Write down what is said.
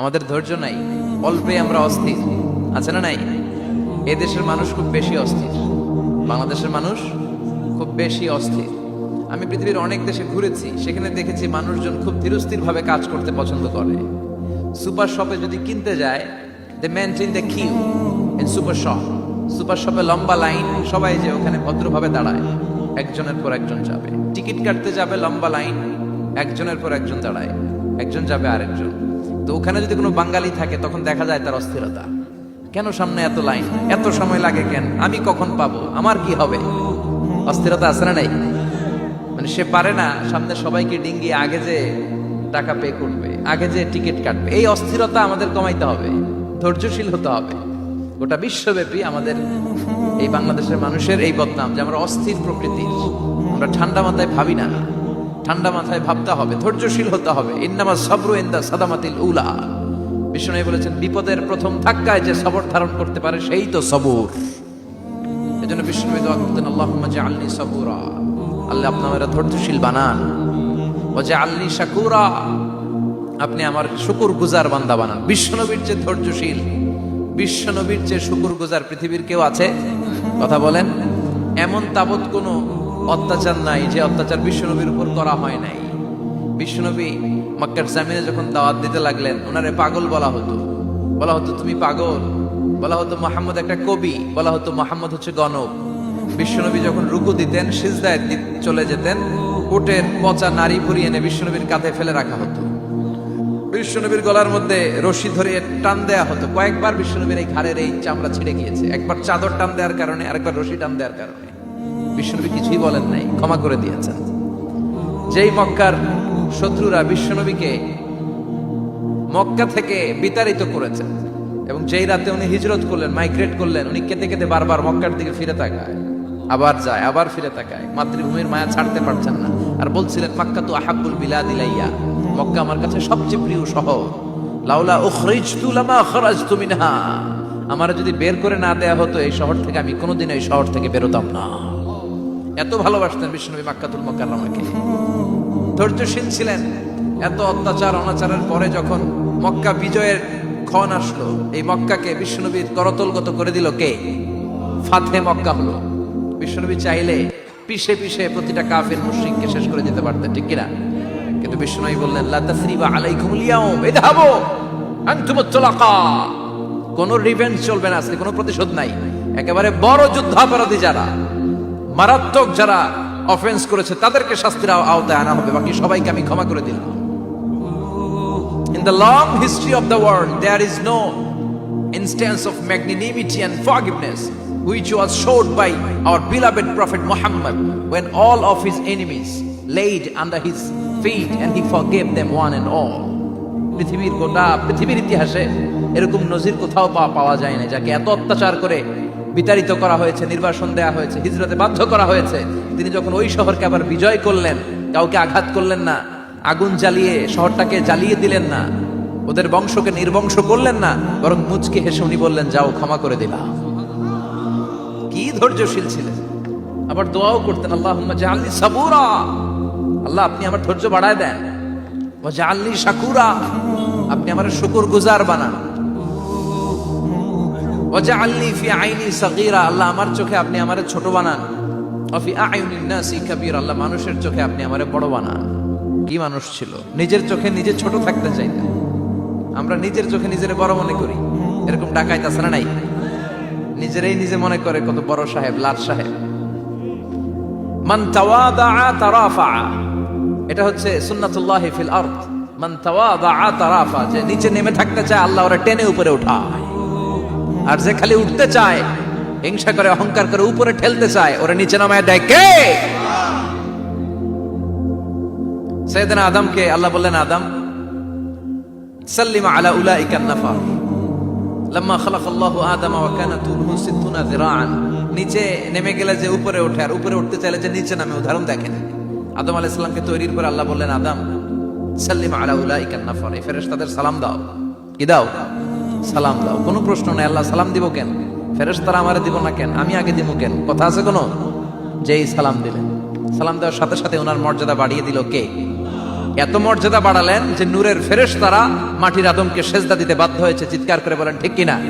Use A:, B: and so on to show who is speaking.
A: আমাদের ধৈর্য নাই, অল্পে আমরা অস্থির। আছে না নাই? এ দেশের মানুষ খুব বেশি অস্থির। বাংলাদেশের মানুষ খুব বেশি অস্থির। আমি পৃথিবীর অনেক দেশে ঘুরেছি, সেখানে দেখেছি মানুষজন খুব ধীরস্থির ভাবে কাজ করতে পছন্দ করে। সুপার শপে যদি কিনতে যায় they maintain the queue in super shop super শপে লম্বা লাইন, সবাই যে ওখানে ভদ্রভাবে দাঁড়ায়, একজনের পর একজন যাবে। টিকিট কাটতে যাবে লম্বা লাইন, একজনের পর একজন দাঁড়ায়। একজন যাবে আরেকজন। তো ওখানে যদি কোনো বাঙালি থাকে, তখন দেখা যায় তার অস্থিরতা। কেন সামনে এত লাইন? এত সময় লাগে কেন? আমি কখন পাবো? আমার কি হবে? অস্থিরতা আছে না নাই? মানে সে পারে না, সামনে সবাইকে ডিঙ্গিয়ে আগে যে টাকা পে করবে, আগে যে টিকিট কাটবে, এই অস্থিরতা আমাদের কমাইতে হবে, ধৈর্যশীল হতে হবে। গোটা বিশ্বব্যাপী আমাদের এই বাংলাদেশের মানুষের এই বদনাম যে আমরা অস্থির প্রকৃতির, আমরা ঠান্ডা মাথায় ভাবি না। ঠান্ডা মাথায় ভাবতে হবে, ধৈর্যশীল হতে হবে। ইন্নামা সবরু ইন্দা সাদামাতিল উলা। বিষ্ণু বলেছেন, বিপদের প্রথম ধাক্কায় যে সবর ধারণ করতে পারে, সেই তো সবর। এজন্য বিষ্ণু দোয়া করতেন আল্লাহ আল্লি সবুরা। আল্লাহ আপনারা ধৈর্যশীল বানান। ও যে আল্লি শাকুরা। আপনি আমার শুকুর গুজার বান্দা বানান। বিশ্বনবীর যে ধৈর্যশীল, বিশ্বনবীর যে শুকুর গুজার পৃথিবীর কেউ আছে? কথা বলেন। এমন তাবৎ কোনো অত্যাচার নাই, যে অত্যাচার বিশ্বনবীর উপর করা হয় নাই। বিশ্বনবী মক্কার জামিনে যখন দাওয়াত দিতে লাগলেন, ওনারে পাগল বলা হতো। বলা হতো, তুমি পাগল? বলা হতো, মোহাম্মদ একটা কবি। বলা হতো, মোহাম্মদ হচ্ছে গণক। বিশ্বনবী যখন রুকু দিতেন, সিজদায় চলে যেতেন, উটের পচা নারী ভরিয়ে এনে বিশ্বনবীর কাঁধে ফেলে রাখা হতো। বিশ্বনবীর গলার মধ্যে রশি ধরে টান দেয়া হতো। কয়েকবার বিশ্বনবীর এই ঘাড়ের এই চামড়া ছিঁড়ে গিয়েছে। একবার চাদর টান দেওয়ার কারণে, আরেকবার রশি টান দেওয়ার কারণে। বিশ্বনবী কিছুই বলেন নাই, ক্ষমা করে দিয়েছেন। যেই মক্কার শত্রুরা বিশ্বনবীকে মক্কা থেকে বিতাড়িত করেছেন এবং যেই রাতে উনি হিজরত করলেন, মাইগ্রেট করলেন, উনি কেঁদে কেঁদে বারবার মক্কার দিকে ফিরে তাকায়, আবার যায়, আবার ফিরে তাকায়, মাতৃভূমির মায়া ছাড়তে পারছেন না। আর বলছিলেন, মাক্কা তো আহাবুল বিলা দিলাইয়া মক্কা আমার কাছে সবচেয়ে প্রিয় শহর। লাউলা উখরিজতু লামা তুমি না আমার যদি বের করে না দেয়া হতো, এই শহর থেকে আমি কোনোদিন এই শহর থেকে বেরোতাম না। এত ভালোবাসতেন বিষ্ণুনবী মাক্কাতুল মোকাররমাকে। ধৈর্যশীল ছিলেন। এত অত্যাচার, অনাচারের পরে যখন মক্কা বিজয়ের ক্ষণ আসলো, এই মক্কাকে বিশ্বনবীর করতলগত করে দিল কে? ফাতে মক্কা হলো। বিশ্বনবী চাইলে পিষে পিষে প্রতিটা কাফের মুশরিককে শেষ করে দিতে পারতেন, ঠিক কিনা? কিন্তু বিশ্বনবী বললেন, লা তাসরিবা আলাইকুমুল ইয়াউম, ইযহাবু আনতুমুত তুলাকা কোনো রিভেঞ্জ চলবে না, আজকে কোনো প্রতিশোধ নাই। একেবারে বড় যুদ্ধাপরাধী যারা। মারাত্মক যারা অফেন্স করেছে তাদেরকে শাস্তির আও- আওতায় আনা হবে বাকি সবাইকে আমি ক্ষমা করে দিলাম In the long history of the world, there is no instance of magnanimity and forgiveness which was showed by our beloved Prophet Muhammad when all of his enemies laid under his feet and he forgave them one and all. পৃথিবীর গোটা পৃথিবীর ইতিহাসে এরকম নজির কোথাও পাওয়া যায় না যাকে এত অত্যাচার করে বিতাড়িত করা হয়েছে, নির্বাসন দেয়া হয়েছে, হিজরতে বাধ্য করা হয়েছে। তিনি যখন ওই শহরকে আবার বিজয় করলেন, কাউকে আঘাত করলেন না, আগুন জ্বালিয়ে শহরটাকে জ্বালিয়ে দিলেন না, ওদের বংশকে নির্বংশ করলেন না, বরং মুচকে হেসে উনি বললেন, যাও, ক্ষমা করে দিলাম। কি ধৈর্যশীল ছিলেন। আবার দোয়াও করতেন আল্লাহ আল্লাহ, আপনি আমার ধৈর্য বাড়ায় দেন। শাকুরা। আপনি আমার শুকুর গুজার বানান। ফি আইনি আল্লাহ আমার চোখে আপনি আমারে ছোট বানান। আল্লাহ মানুষের চোখে আপনি আমারে বড় বানান। কি মানুষ ছিল? নিজের চোখে নিজে ছোট থাকতে চাইতেন আমরা নিজের চোখে নিজের বড় মনে করি। এরকম ডাকাইত আছে না নাই? নিজেরাই নিজে মনে করে কত বড় সাহেব, লাট সাহেব। মান তাওয়াদা তারাফা। এটা হচ্ছে সুন্নাতুল্লাহ ফিল তারাফা, যে নিচে নেমে থাকতে চায়, আল্লাহ ওরা টেনে উপরে উঠায়। আর যে খালি উঠতে চায়, হিংসা করে, অহংকার করে উপরে ঠেলতে চায়, ওরা নিচে নামায় দেয় কে? সৈয়দনা আদমকে আল্লাহ বললেন, আদম, সাল্লিমা আলা উলাইকা নাফার লাম্মা খালাকাল্লাহু আদম ওয়া কানা তুলহু 60 যিরাআন। নিচে নেমে গেলে যে উপরে ওঠে, আর উপরে উঠতে চাইলে যে নিচে নামে, উদাহরণ দেখেন। আদম সালামকে তৈরির পর আল্লাহ বললেন, আদম, সাল্লিমা আলা উলাইকা নাফার। এই ফেরেশতাদের সালাম দাও। কি দাও? সালাম দাও। কোনো প্রশ্ন নাই। আল্লাহ সালাম দিব কেন? ফেরেশতারা আমারে দিব না কেন? আমি আগে দিব কেন? কথা আছে কোনো? যেই সালাম দিলেন। সালাম দেওয়ার সাথে সাথে ওনার মর্যাদা বাড়িয়ে দিল কে? এত মর্যাদা বাড়ালেন যে নূরের ফেরেশ তারা মাটির আদমকে সেজদা দিতে বাধ্য হয়েছে। চিৎকার করে বলেন, ঠিক কিনা?